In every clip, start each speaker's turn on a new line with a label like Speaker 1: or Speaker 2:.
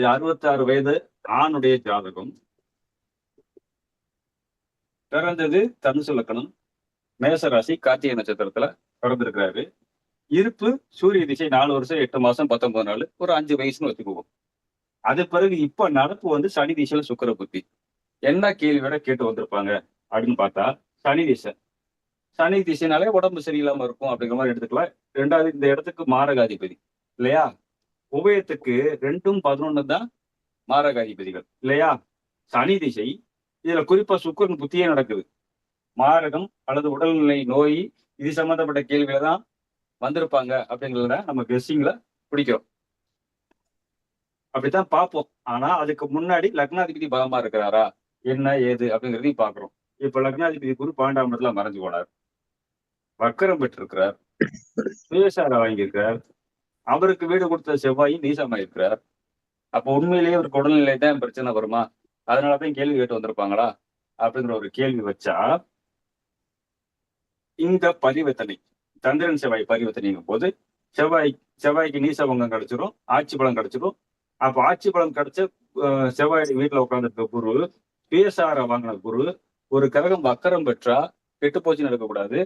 Speaker 1: இது அறுபத்தி ஆறு வயது ஆணுடைய ஜாதகம். பிறந்தது தனுசு லக்கணம். மேசராசி கார்த்திகை நட்சத்திரத்துல பிறந்திருக்கிறாரு. இருப்பு சூரிய திசை நாலு வருஷம் எட்டு மாசம் பத்தொன்பது நாள் ஒரு அஞ்சு வயசுன்னு வச்சுக்குவோம். அது பிறகு இப்ப நடப்பு வந்து சனி திசையில சுக்கர புத்தி. என்ன கேள்வியோட கேட்டு வந்திருப்பாங்க அப்படின்னு பார்த்தா சனி திசை. சனி திசைனாலே உடம்பு சரியில்லாம இருக்கும் அப்படிங்கிற மாதிரி எடுத்துக்கலாம். ரெண்டாவது இந்த இடத்துக்கு மாரகாதிபதி. இல்லையா? உபயத்துக்கு ரெண்டும் பதினொன்னு தான் மாரகாதிபதிகள் இல்லையா? சனி திசை இதுல குறிப்பா சுக்கரன் புத்தியே நடக்குது. மாரகம் அல்லது உடல்நிலை நோய் இது சம்பந்தப்பட்ட கேள்வியில தான் வந்திருப்பாங்க அப்படிங்கிறத நம்ம கெஸ்ஸிங்ல பிடிக்கிறோம். அப்படித்தான் பார்ப்போம். ஆனா அதுக்கு முன்னாடி லக்னாதிபதி பலமா இருக்கிறாரா? என்ன ஏது அப்படிங்கிறதையும் பாக்குறோம் இப்ப லக்னாதிபதி குரு பன்னெண்டாம் மறைஞ்சு போனார். வக்கரம் பெற்றிருக்கிறார். சுயசார வாங்கியிருக்கிறார். அவருக்கு வீடு கொடுத்த செவ்வாயும் நீசமா இருக்கிறார். அப்ப உண்மையிலேயே ஒரு உடல்நிலை தான் பிரச்சனை வருமா? அதனாலதான் கேள்வி கேட்டு வந்திருப்பாங்களா? அப்படிங்கிற ஒரு கேள்வி வச்சா இந்த பரிவர்த்தனை சந்திரன் செவ்வாய் பரிவர்த்தனைங்கும் போது செவ்வாய் செவ்வாய்க்கு நீசபங்கம் கிடைச்சிரும் ஆட்சி பலம் கிடைச்சிரும். அப்ப ஆட்சி பலம் கிடைச்ச செவ்வாய் வீட்டுல உட்காந்துருக்க குரு பிஎஸ்ஆர் வாங்கின குரு ஒரு கிரகம் வக்கரம் பெற்றா கெட்டு போச்சுன்னு இருக்கக்கூடாது.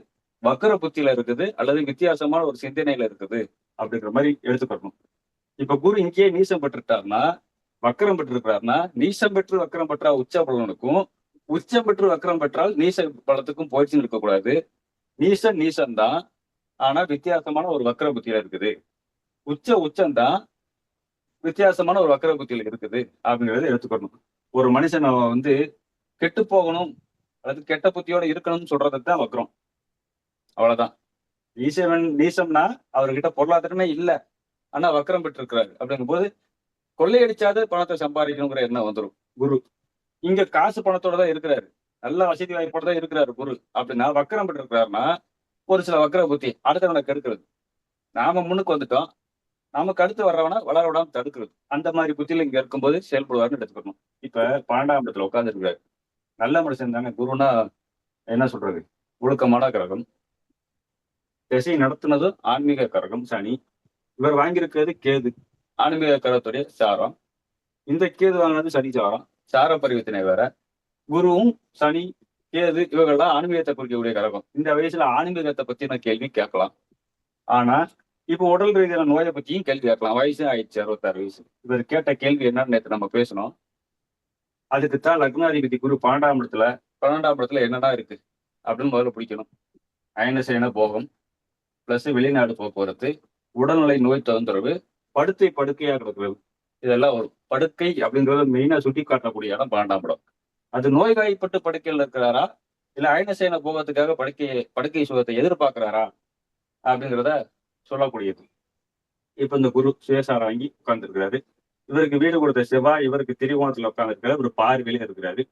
Speaker 1: வக்கர புத்தியில இருக்குது அல்லது வித்தியாசமான ஒரு சிந்தனையில இருக்குது. அப்படிங்கிற மாதிரி எடுத்துக்கணும் இப்ப குரு இங்கேயே நீசம் பெற்றுட்டாருன்னா வக்கரம் பெற்றிருக்கிறாருன்னா நீசம் பெற்று வக்கரம் பெற்றா உச்ச பலனுக்கும் உச்சம் பெற்று வக்கரம் பெற்றால் நீச பலத்துக்கும் போயிடுச்சுன்னு இருக்கக்கூடாது. நீசன் நீசன் தான் ஆனா வித்தியாசமான ஒரு வக்கர புத்தியில இருக்குது. உச்ச உச்சம் தான் வித்தியாசமான ஒரு வக்கர புத்தியில இருக்குது அப்படிங்கிறத எடுத்துக்கணும் ஒரு மனுஷன் வந்து கெட்டு போகணும் அல்லது கெட்ட புத்தியோட இருக்கணும்னு சொல்றதுக்கு தான் வக்கரம். அவ்வளவுதான். ஈசவன் நீசம்னா அவர்கிட்ட பொருளாதாரமே இல்ல. ஆனா வக்கரம் பெற்றிருக்கிறாரு. அப்படிங்கும் போது கொள்ளையடிச்சாது பணத்தை சம்பாதிக்கணுங்கிற எண்ணம் வந்துடும் குரு. இங்க காசு பணத்தோட தான் இருக்கிறாரு. நல்ல வசதி வாய்ப்போட தான் இருக்கிறாரு குரு. அப்படின்னா வக்கரம் பெற்றிருக்கிறாருன்னா ஒரு சில வக்கர புத்தி அடுத்தவனை கெடுக்கிறது. நாம முன்னுக்கு வந்துட்டோம். நமக்கு அடுத்து வர்றவன வளர விடாம தடுக்கிறது. அந்த மாதிரி புத்தியில இங்க இருக்கும்போது செயல்படுவாருன்னு எடுத்துக்கணும். இப்ப பன்னெண்டாம் இடத்துல உட்கார்ந்து இருக்காரு நல்ல மனுஷன் தானே. குருன்னா என்ன சொல்றது? ஒழுக்கமான கிரகம். திசை நடத்துனது ஆன்மீக கரகம் சனி. இவர் வாங்கியிருக்கிறது கேது. ஆன்மீக கரகத்துடைய சாரம். இந்த கேது வாங்கினது சனி சாரம். சார பரிவர்த்தனை வேற. குருவும் சனி கேது இவங்கெல்லாம் ஆன்மீகத்தை குறிக்கக்கூடிய கரகம். இந்த வயசுல ஆன்மீகத்தை பத்தின கேள்வி கேட்கலாம். ஆனா இப்போ உடல் ரீதியான நோயை பத்தியும் கேள்வி கேட்கலாம். வயசு ஆயிடுச்சு அறுபத்தாறு வயசு. இவர் கேட்ட கேள்வி என்னன்னு நேற்று நம்ம பேசணும். அதுக்கு தான் லக்னாதிபதி குரு பன்னெண்டாம் இடத்துல பன்னெண்டாம் இடத்துல என்னடா இருக்கு? அப்படின்னு முதல்ல பிடிக்கணும். அயனசேன போகம். பிளஸ் வெளிநாடு போக்குவரத்து உடல்நிலை நோய் தொந்தரவு படுக்கை படுக்கையாக இருக்கிறது. இதெல்லாம் ஒரு படுக்கை அப்படிங்கிறது மெயினா சுட்டி காட்டக்கூடிய இடம் பன்னெண்டாம் இடம் அது நோய்வாய்ப்பட்டு படுக்கையில் இருக்கிறாரா? இல்ல அயனசேன போகத்துக்காக படுக்கை படுக்கை சுகத்தை எதிர்பார்க்கிறாரா? அப்படிங்கிறத சொல்லக்கூடியது. இப்ப இந்த குரு சுயசாரம் வாங்கி உட்கார்ந்துருக்கிறாரு. இவருக்கு வீடு கொடுத்த சிவா இவருக்கு திரிகோணத்துல உட்கார்ந்துருக்காரு ஒரு பார்வையில இருக்கிறாரு.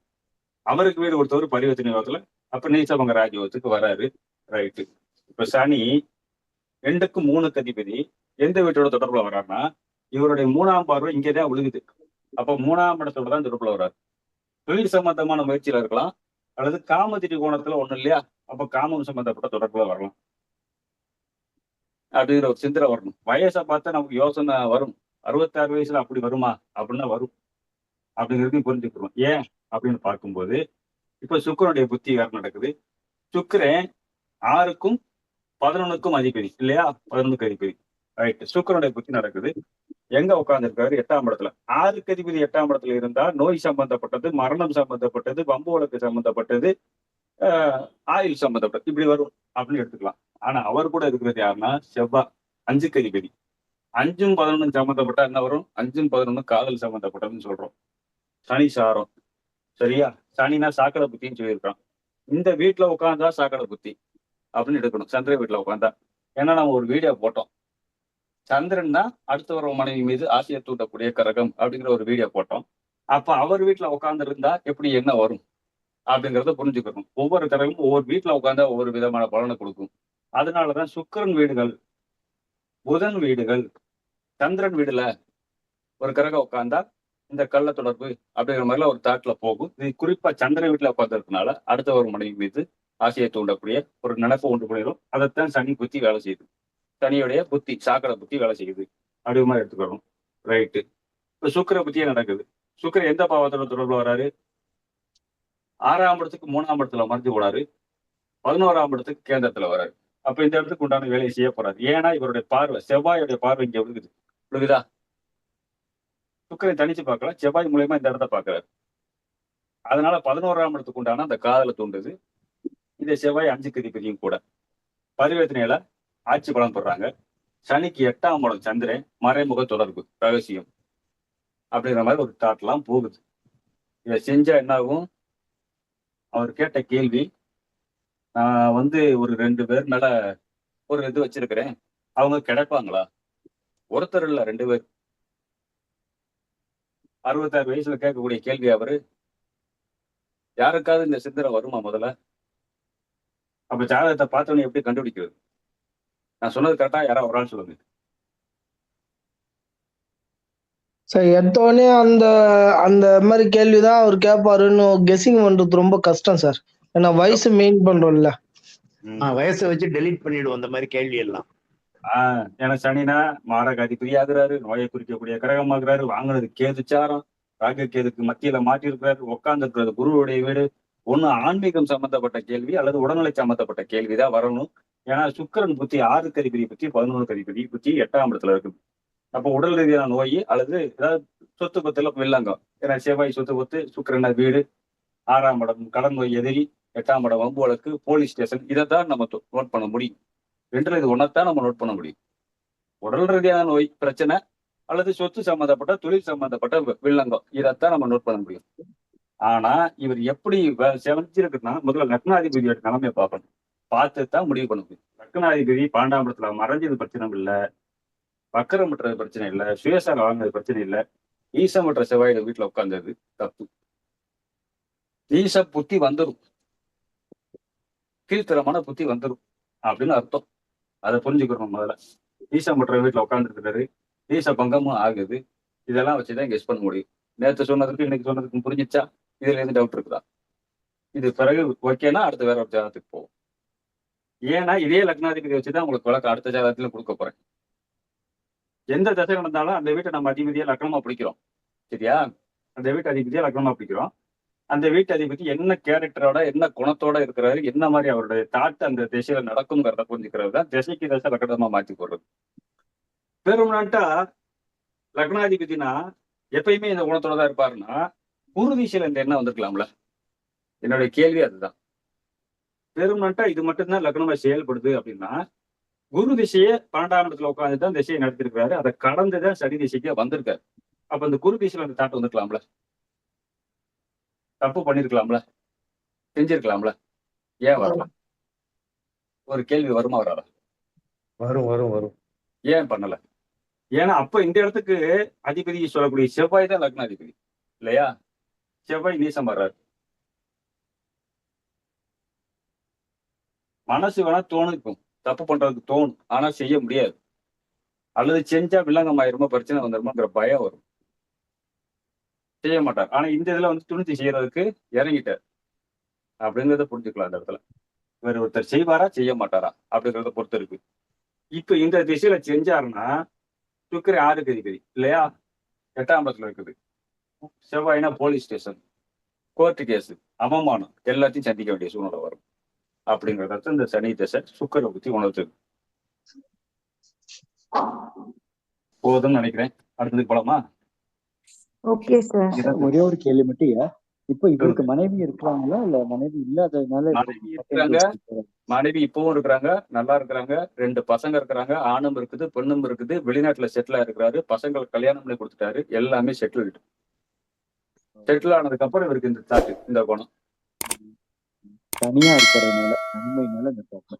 Speaker 1: அவருக்கு வீடு கொடுத்தவர் பரிவர்த்தனை யோகத்துல அப்ப நீச்சவங்க ராஜயோகத்துக்கு வராரு. ரைட்டு இப்ப சனி ரெண்டுக்கு மூணு அதிபதி எந்த வீட்டோட தொடர்புல வர்றாருன்னா இவருடைய மூணாம் பார்வை இங்கேதான் விழுகுது அப்ப மூணாம் இடத்தோட தான் தொடர்புல வர்றாரு தொழில் சம்பந்தமான முயற்சியில இருக்கலாம் அல்லது காம திரிகோணத்துல ஒண்ணு இல்லையா? அப்ப காமம் சம்பந்தப்பட்ட தொடர்புல வரலாம். அப்படிங்கிற ஒரு சிந்தனை வரணும். வயசை பார்த்தா நமக்கு யோசனை வரும். அறுபத்தாறு வயசுல அப்படி வருமா? அப்படின்னா வரும். அப்படிங்கிறது புரிஞ்சுக்கிறோம் ஏன்? அப்படின்னு பார்க்கும்போது இப்ப சுக்கரனுடைய புத்தி வேற நடக்குது. சுக்கரன் ஆறுக்கும் பதினொன்னுக்கும் அதிபதி இல்லையா? பதினொன்னுக்கு அதிபதி ரைட் சுக்கரனுடைய புத்தி நடக்குது. எங்க உட்கார்ந்துருக்காரு? எட்டாம் இடத்துல ஆறுக்கு அதிபதி எட்டாம் இடத்துல இருந்தா நோய் சம்பந்தப்பட்டது மரணம் சம்பந்தப்பட்டது வம்பு வழக்கு சம்பந்தப்பட்டது ஆஹ் ஆயுள் சம்பந்தப்பட்டது. இப்படி வரும் அப்படின்னு எடுத்துக்கலாம். ஆனா அவர் கூட இருக்கிறது யாருன்னா செவ்வா. அஞ்சுக்கு அதிபதி. அஞ்சும் பதினொன்னும் சம்பந்தப்பட்டா என்ன வரும்? அஞ்சும் பதினொன்னும் காதல் சம்பந்தப்பட்டதுன்னு சொல்றோம். சனி சாரம். சரியா? சனினா சாக்கடை புத்தின்னு சொல்லியிருக்கான். இந்த வீட்டுல உட்காந்தா சாக்கடை புத்தி. அப்படின்னு எடுக்கணும். சந்திர வீட்டில் உட்காந்தா ஏன்னா நம்ம ஒரு வீடியோ போட்டோம். சந்திரன் தான் அடுத்த வர மனைவி மீது ஆசையை தூண்டக்கூடிய கரகம் அப்படிங்கிற ஒரு வீடியோ போட்டோம். அப்ப அவர் வீட்டுல உட்கார்ந்து இருந்தா எப்படி என்ன வரும்? அப்படிங்கறத புரிஞ்சுக்கணும். ஒவ்வொரு கரகமும் ஒவ்வொரு வீட்டுல உட்காந்தா ஒவ்வொரு விதமான பலனை கொடுக்கும். அதனாலதான் சுக்கரன் வீடுகள் புதன் வீடுகள் சந்திரன் வீடுல ஒரு கிரகம் உட்கார்ந்தா இந்த கள்ள தொடர்பு அப்படிங்கிற மாதிரிலாம் ஒரு தாட்டில் போகும். இது குறிப்பா சந்திரன் வீட்டுல உட்காந்துருக்கனால அடுத்த ஒரு மனைவி மீது ஆசையை தூண்டக்கூடிய ஒரு நினைப்பு ஒன்று பண்ணிடும் அதைத்தான் சனி புத்தி வேலை செய்யுது. சனியுடைய புத்தி சாக்கடை புத்தி வேலை செய்யுது. அப்படி மாதிரி எடுத்துக்கணும். ரைட்டு இப்ப சுக்கிர புத்தியே நடக்குது. சுக்கிர எந்த பாவத்தோட தொடர்பு வராரு? ஆறாம் இடத்துக்கு மூணாம் இடத்துல மறைஞ்சு போனாரு. பதினோராம் இடத்துக்கு கேந்திரத்துல வராரு. அப்ப இந்த இடத்துக்கு உண்டான வேலையை செய்ய போறாரு. ஏன்னா இவருடைய பார்வை செவ்வாயுடைய பார்வை இங்க விழுகுது. விழுகுதா? சுக்கிரன் தனிச்சு பார்க்கலாம் செவ்வாய் மூலியமா இந்த இடத்த பார்க்கறாரு. அதனால பதினோராம் இடத்துக்கு உண்டான அந்த காதலை தூண்டுது. இந்த செவ்வாய் அஞ்சு கதிபதியும் கூட பரிவர்த்தனையில ஆட்சி பலன் போடுறாங்க சனிக்கு எட்டாம் இடம் சந்திரன் மறைமுக தொடர்பு ரகசியம் அப்படிங்கிற மாதிரி ஒரு தாட்லாம் போகுது. இதை செஞ்சா என்னாகும்? அவர் கேட்ட கேள்வி நான் வந்து ஒரு ரெண்டு பேர் மேல ஒரு இது வச்சிருக்கிறேன். அவங்க கிடைப்பாங்களா? ஒருத்தர் இல்ல ரெண்டு பேர். அறுபத்தாறு வயசுல கேட்கக்கூடிய கேள்வி அவரு. யாருக்காவது இந்த சிந்தனை வருமா முதல்ல? அப்ப ஜாதகத்தை பார்த்தவனே எப்படி கண்டுபிடிக்கிறது? நான் சொன்னது கரெக்டா யாராவது ஒரு ஆள் சொல்லுங்க.
Speaker 2: சார் எடுத்தோடனே அந்த அந்த மாதிரி கேள்விதான் அவர் கேட்பாருன்னு கெஸ்ஸிங் பண்றது ரொம்ப கஷ்டம் சார் ஏன்னா வயசு மெயின் பண்றோம்ல.
Speaker 3: வயசை வச்சு டெலீட் பண்ணிடுவோம் அந்த மாதிரி கேள்வி எல்லாம்.
Speaker 1: ஆஹ் ஏன்னா சனினா மாரகாதி பிரியாகிறாரு நோயை குறிக்கக்கூடிய கிரகமாகிறாரு வாங்கினது கேதுச்சாரம் ராகு கேதுக்கு மத்தியில மாட்டி இருக்கிறாரு உட்கார்ந்து இருக்கிறது குருவுடைய வீடு ஒண்ணு ஆன்மீகம் சம்பந்தப்பட்ட கேள்வி அல்லது உடல்நிலை சம்பந்தப்பட்ட கேள்விதான் வரணும். ஏன்னா சுக்கிரன் புத்தி ஆறு கதிபதி புத்தி பதினொன்று கதிபதி புத்தி எட்டாம் இடத்துல இருக்குது அப்போ உடல் ரீதியான நோய் அல்லது ஏதாவது சொத்து பத்துல வில்லங்கம். ஏன்னா செவ்வாய் சொத்து பத்து சுக்கிரன வீடு. ஆறாம் இடம் கடன் நோய் எதிரி. எட்டாம் இடம் வம்பு வழக்கு போலீஸ் ஸ்டேஷன். இதை தான் நம்ம நோட் பண்ண முடியும். ரெண்டுல இது ஒன்னத்தான் நம்ம நோட் பண்ண முடியும். உடல் ரீதியான நோய் பிரச்சனை அல்லது சொத்து சம்பந்தப்பட்ட தொழில் சம்பந்தப்பட்ட வில்லங்கம். இதைத்தான் நம்ம நோட் பண்ண முடியும். ஆனா இவர் எப்படி செவஞ்சிருக்குன்னா முதல்ல லக்னாதிபதியோட நிலைமையை பார்க்கணும். பார்த்து தான் முடிவு பண்ண முடியும். லக்னாதிபதி பாண்டாம்பரத்துல மறைஞ்சது பிரச்சனை இல்லை. வக்கரம் விட்டுறது பிரச்சனை இல்லை. சுயசால வாங்கினது பிரச்சனை இல்லை. ஈசம் பற்ற செவ்வாயில வீட்டுல உட்கார்ந்தது தப்பு. ஈச புத்தி வந்துடும் கீழ்த்தரமான புத்தி வந்துடும் அப்படின்னு அர்த்தம். அதை புரிஞ்சுக்கிறோம் முதல்ல. ஈசம் மற்ற வீட்டுல உட்காந்துருக்காரு ஈச பங்கமும் ஆகுது. இதெல்லாம் வச்சுதான் கெஸ் பண்ண முடியும். நேத்து சொன்னதுக்கு இன்னைக்கு சொன்னதுக்கு புரிஞ்சிச்சா? இதுல இருந்து டவுட் இருக்குதா? இது பிறகு ஓகேனா அடுத்த வேற ஒரு ஜாதகத்துக்கு போகும் ஏன்னா இதே லக்னாதிபதி வச்சுதான் உங்களுக்கு விளக்கம் அடுத்த ஜாதகத்துல கொடுக்க போறேன். எந்த தசை நடந்தாலும் அந்த வீட்டை நம்ம அதிபதியா லக்னமா பிடிக்கிறோம். சரியா? அந்த வீட்டு அதிபதியா லக்னமா பிடிக்கிறோம். அந்த வீட்டு அதிபதி என்ன கேரக்டரோட என்ன குணத்தோட இருக்கிறாரு என்ன மாதிரி அவருடைய தாட் அந்த திசையில நடக்குங்கிறத புரிஞ்சுக்கிறது தான் திசைக்கு திசை லக்னமா மாத்தி போடுறது. பெரும்னாட்டா லக்னாதிபதினா எப்பயுமே இந்த குணத்தோட தான் இருப்பாருன்னா குரு திசையில இந்த எண்ணம் வந்திருக்கலாம்ல? என்னுடைய கேள்வி அதுதான். பெரும்னாட்டா இது மட்டும்தான் லக்னமா செயல்படுது அப்படின்னா குரு திசையை பன்னெண்டாம் இடத்துல உட்காந்து தான் திசையை நடத்திருக்கிறாரு. அதை கடந்துதான் சனி திசைக்கு வந்திருக்காரு. அப்ப இந்த குரு திசையில அந்த தாட் வந்திருக்கலாம்ல? தப்பு பண்ணிருக்கலாம்ல? செஞ்சிருக்கலாம்ல? ஏன் வரல? ஒரு கேள்வி வருமா வராதா?
Speaker 3: வரும் வரும் வரும்.
Speaker 1: ஏன் பண்ணல? ஏன்னா அப்ப இந்த இடத்துக்கு அதிபதி சொல்லக்கூடிய செவ்வாய் தான் லக்னாதிபதி. இல்லையா? செவ்வாய் நீசம் வர்றாரு. மனசு வேணா தோணுக்கும் தப்பு பண்றதுக்கு தோணும் ஆனா செய்ய முடியாது. அல்லது செஞ்சா வில்லங்கம் ஆயிருமோ பிரச்சனை வந்துருமோங்கிற பயம் வரும். செய்ய மாட்டார். ஆனா இந்த இதுல வந்து துணிச்சு செய்யறதுக்கு இறங்கிட்டார். அப்படிங்கறத புரிஞ்சுக்கலாம் அந்த இடத்துல. இவர் ஒருத்தர் செய்வாரா செய்ய மாட்டாரா? அப்படிங்கறத பொறுத்து இருக்கு. இப்ப இந்த திசையில செஞ்சாருன்னா சுக்கரை ஆறு கதிபதி இல்லையா? எட்டாம் இடத்துல இருக்குது. செவ்வாய்னா போலீஸ் ஸ்டேஷன் கோர்ட்டு கேஸ் அவமானம் எல்லாத்தையும் சந்திக்க வேண்டிய சூழ்நிலை வரும். அப்படிங்கறத இந்த சனி திசை சுக்கரை பத்தி உணர்த்துது போதும்னு நினைக்கிறேன். அடுத்தது போலாமா?
Speaker 4: ஓகே சார்
Speaker 5: ஒரே ஒரு கேள்வி மட்டும். இப்போ இவருக்கு மனைவி இருக்கிறாங்களா? இல்ல மனைவி இல்லாததுனால
Speaker 1: மனைவி இருக்கிறாங்க. மனைவி இப்பவும் இருக்கிறாங்க நல்லா இருக்கிறாங்க. ரெண்டு பசங்க இருக்கிறாங்க ஆணும் இருக்குது பெண்ணும் இருக்குது. வெளிநாட்டுல செட்டில் இருக்கிறாரு. பசங்களை கல்யாணம் பண்ணி கொடுத்துட்டாரு. எல்லாமே செட்டில் செட்டில் ஆனதுக்கு அப்புறம் இவருக்கு இந்த தாட்டு இந்த குணம்
Speaker 5: தனியா இருக்கிறதுனால நன்மைனால இந்த problem.